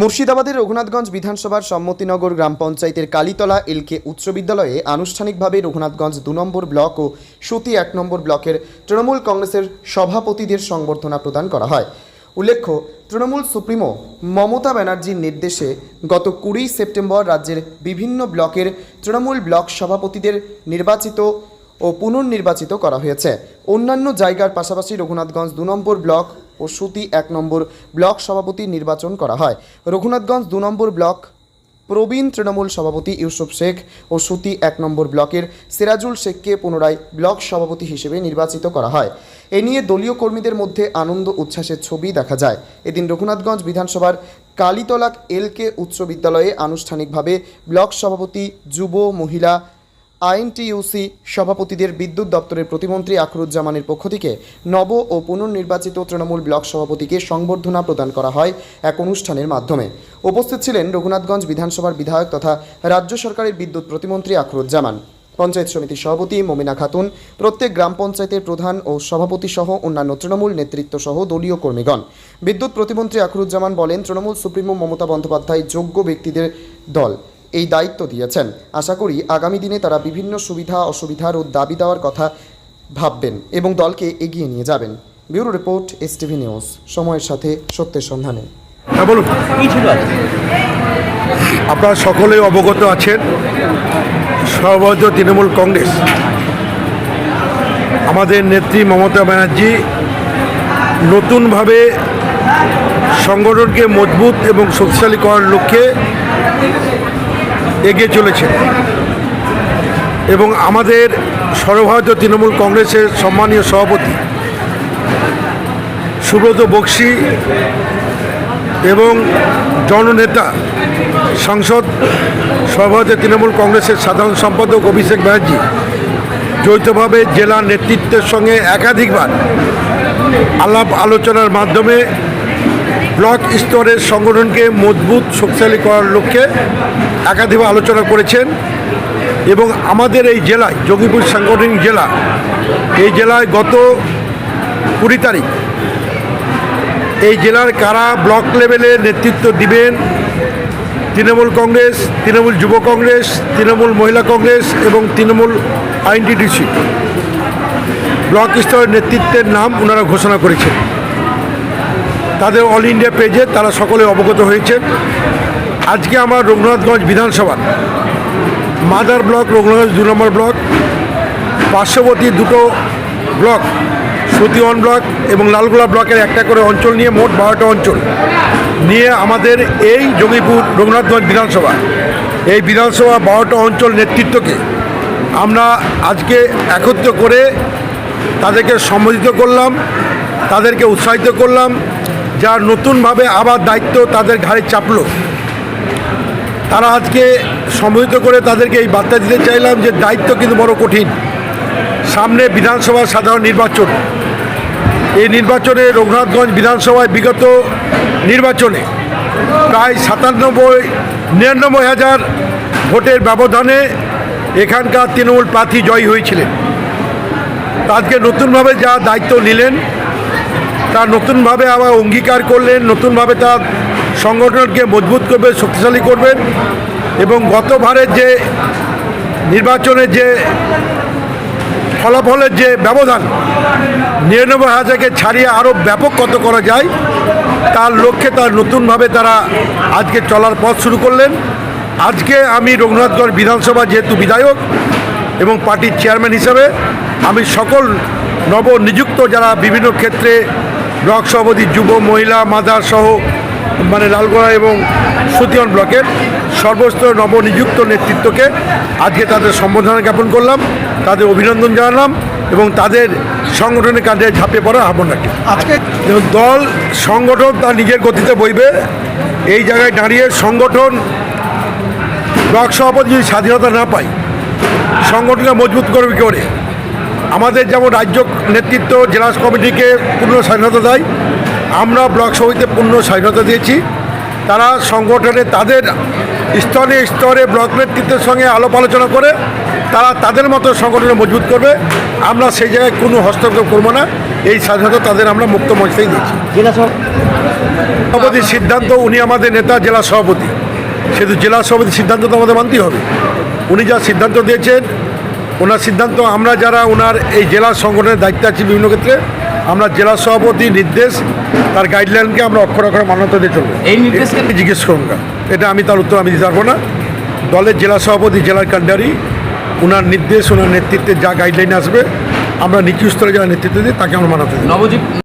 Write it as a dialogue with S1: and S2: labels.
S1: মুর্শিদাবাদের রঘুনাথগঞ্জ বিধানসভার সম্মতিনগর গ্রাম পঞ্চায়েতের কালীতলা এলকে উচ্চ বিদ্যালয়ে আনুষ্ঠানিকভাবে রঘুনাথগঞ্জ দু নম্বর ব্লক ও সুতি এক নম্বর ব্লকের তৃণমূল কংগ্রেসের সভাপতিদের সংবর্ধনা প্রদান করা হয়। উল্লেখ্য, তৃণমূল সুপ্রিমো মমতা ব্যানার্জির নির্দেশে গত কুড়ি সেপ্টেম্বর রাজ্যের বিভিন্ন ব্লকের তৃণমূল ব্লক সভাপতিদের নির্বাচিত ও পুনর্নির্বাচিত করা হয়েছে। অন্যান্য জায়গার পাশাপাশি রঘুনাথগঞ্জ দু নম্বর ব্লক ও সুতি এক নম্বর ব্লক সভাপতি নির্বাচন করা হয়। রঘুনাথগঞ্জ দু নম্বর ব্লক প্রবীণ তৃণমূল সভাপতি ইউসুফ শেখ ও সুতি এক নম্বর ব্লকের সিরাজুল শেখকে পুনরায় ব্লক সভাপতি হিসেবে নির্বাচিত করা হয়। এ নিয়ে দলীয় কর্মীদের মধ্যে আনন্দ উচ্ছ্বাসের ছবি দেখা যায়। এদিন রঘুনাথগঞ্জ বিধানসভার কালীতলাক এলকে উচ্চ বিদ্যালয়ে আনুষ্ঠানিকভাবে ব্লক সভাপতি যুব, মহিলা আইএনটিইউসি সভাপতিদের বিদ্যুৎ দপ্তরের প্রতিমন্ত্রী আখরুজ্জামানের পক্ষ থেকে নব ও পুনর্নির্বাচিত তৃণমূল ব্লক সভাপতিকে সংবর্ধনা প্রদান করা হয় এক অনুষ্ঠানের মাধ্যমে। উপস্থিত ছিলেন রঘুনাথগঞ্জ বিধানসভার বিধায়ক তথা রাজ্য সরকারের বিদ্যুৎ প্রতিমন্ত্রী আখরুজ্জামান। পঞ্চায়েত সমিতির সভাপতি মমিনা খাতুন, প্রত্যেক গ্রাম পঞ্চায়েতের প্রধান ও সভাপতি সহ অন্যান্য তৃণমূল নেতৃত্ব সহ দলীয় কর্মীগণ। বিদ্যুৎ প্রতিমন্ত্রী আখরুজ্জামান বলেন, তৃণমূল সুপ্রিমো মমতা বন্দ্যোপাধ্যায় যোগ্য ব্যক্তিদের দল। এই দায়িত্ব দিয়েছেন। আশা করি আগামী দিনে তারা বিভিন্ন সুবিধা অসুবিধার ও দাবি দেওয়ার কথা ভাববেন এবং দলকে এগিয়ে নিয়ে যাবেন। Bureau report S TV news সময়ের সাথে সত্যের সন্ধানে।
S2: হ্যাঁ বলুন।
S3: কি
S2: আপনারা সকলেই অবগত আছেন। সর্বভারতীয় তৃণমূল কংগ্রেস। আমাদের নেত্রী মমতা ব্যানার্জি নতুনভাবে সংগঠনকে মজবুত এবং শক্তিশালী করার লক্ষ্যে এগিয়ে চলেছে। এবং আমাদের সর্বভারতীয় তৃণমূল কংগ্রেসের সম্মানীয় সভাপতি সুব্রত বক্সি এবং জননেতা, সাংসদ সর্বভারতীয় তৃণমূল কংগ্রেসের সাধারণ সম্পাদক অভিষেক ব্যানার্জি যৌথভাবে জেলা নেতৃত্বের সঙ্গে একাধিকবার আলাপ আলোচনার মাধ্যমে ব্লক স্তরের সংগঠনকে মজবুত শক্তিশালী করার লক্ষ্যে একাধিকবার আলোচনা করেছেন এবং আমাদের এই জেলায়, যোগীপুর সাংগঠনিক জেলা, এই জেলায় গত কুড়ি তারিখ এই জেলার কারা ব্লক লেভেলে নেতৃত্ব দিবেন? তৃণমূল কংগ্রেস, তৃণমূল যুব কংগ্রেস, তৃণমূল মহিলা কংগ্রেস এবং তৃণমূল আইনটিডিসি ব্লক স্তরের নেতৃত্বের নাম ওনারা ঘোষণা করেছেন। তাদের অল ইন্ডিয়া পেজে তারা সকলে অবগত হয়েছে। আজকে আমার রঘুনাথগঞ্জ বিধানসভার মাদার ব্লক, রঘুনাথগঞ্জ দু নম্বর ব্লক, পার্শ্ববর্তী দুটো ব্লক, সতীওয়ান ব্লক এবং লালগোলা ব্লকের একটা করে অঞ্চল নিয়ে মোট বারোটা অঞ্চল নিয়ে আমাদের এই জঙ্গিপুর রঘুনাথগঞ্জ বিধানসভা। এই বিধানসভা বারোটা অঞ্চল নেতৃত্বকে আমরা আজকে একত্র করে তাদেরকে সম্বোধিত করলাম, তাদেরকে উৎসাহিত করলাম যার নতুনভাবে আবার দায়িত্ব তাদের ঘাড়ে চাপলো, তারা আজকে সম্বোধিত করে তাদেরকে এই বার্তা দিতে চাইলাম যে দায়িত্ব কিন্তু বড় কঠিন। সামনে বিধানসভার সাধারণ নির্বাচন। এই নির্বাচনে রঘুনাথগঞ্জ বিধানসভায় বিগত নির্বাচনে প্রায় সাতানব্বই, নিরানব্বই হাজার ভোটের ব্যবধানে এখানকার তৃণমূল প্রার্থী জয়ী হয়েছিলেন। আজকে নতুনভাবে যা দায়িত্ব নিলেন তা নতুনভাবে আবার অঙ্গীকার করলেন, নতুনভাবে তার সংগঠনকে মজবুত করবে, শক্তিশালী করবেন এবং গতবারের যে নির্বাচনের যে ফলাফলের যে ব্যবধান, নিরানব্বই হাজারকে ছাড়িয়ে আরও ব্যাপক কত করা যায়, তার লক্ষ্যে তার নতুনভাবে তারা আজকে চলার পথ শুরু করলেন। আজকে আমি রঘুনাথগড় বিধানসভা যেহেতু বিধায়ক এবং পার্টির চেয়ারম্যান হিসেবে, আমি সকল নবনিযুক্ত যারা বিভিন্ন ক্ষেত্রে ব্লক সভাপতি যুব মহিলা মাদার সহ মানে লালগোলা এবং সুতিয়ন ব্লকের সর্বস্তর নবনিযুক্ত নেতৃত্বকে আজকে তাদের সম্বোধনা জ্ঞাপন করলাম তাদের অভিনন্দন জানালাম এবং তাদের সংগঠনের কাজে ঝাঁপিয়ে পড়ার আহ্বান রাখি
S3: আজকে
S2: দল সংগঠন তার নিজের গতিতে বইবে এই জায়গায় দাঁড়িয়ে সংগঠন ব্লক সভাপতি যদি স্বাধীনতা না পায় সংগঠনকে মজবুত করবে করে আমাদের যেমন রাজ্য নেতৃত্ব জেলা কমিটিকে পূর্ণ স্বাধীনতা দেয় আমরা ব্লক সমিতিতে পূর্ণ স্বাধীনতা দিয়েছি। তারা সংগঠনে তাদের স্তরে স্তরে ব্লক নেতৃত্বের সঙ্গে আলাপ আলোচনা করে তারা তাদের মতো সংগঠনে মজবুত করবে। আমরা সেই জায়গায় কোনো হস্তক্ষেপ করব না। এই স্বাধীনতা তাদের আমরা মুক্ত মঞ্চেই দিয়েছি।
S3: জেলা সভা
S2: সভাপতি সভাপতির সিদ্ধান্ত উনি আমাদের নেতা জেলা সভাপতি। সেহেতু জেলা সভাপতির সিদ্ধান্ত তো আমাদের মানতেই হবে। উনি যা সিদ্ধান্ত দিয়েছেন ওনার সিদ্ধান্ত আমরা যারা ওনার এই জেলা সংগঠনের দায়িত্বে আছি বিভিন্ন ক্ষেত্রে আমরা জেলা সভাপতি নির্দেশ তার গাইডলাইনকে আমরা অক্ষর অক্ষরে মান্যতা দিয়ে চলবো।
S3: এই নির্দেশকে
S2: আমি জিজ্ঞেস করুন না। এটা আমি তার উত্তর আমি দিতে পারব না। দলের জেলা সভাপতি জেলার কান্ডারি ওনার নির্দেশ ওনার নেতৃত্বে যা গাইডলাইন আসবে আমরা নিচু স্তরে যারা নেতৃত্ব দিই তাকে আমরা মানাতে দিই
S3: নবদ্বীপ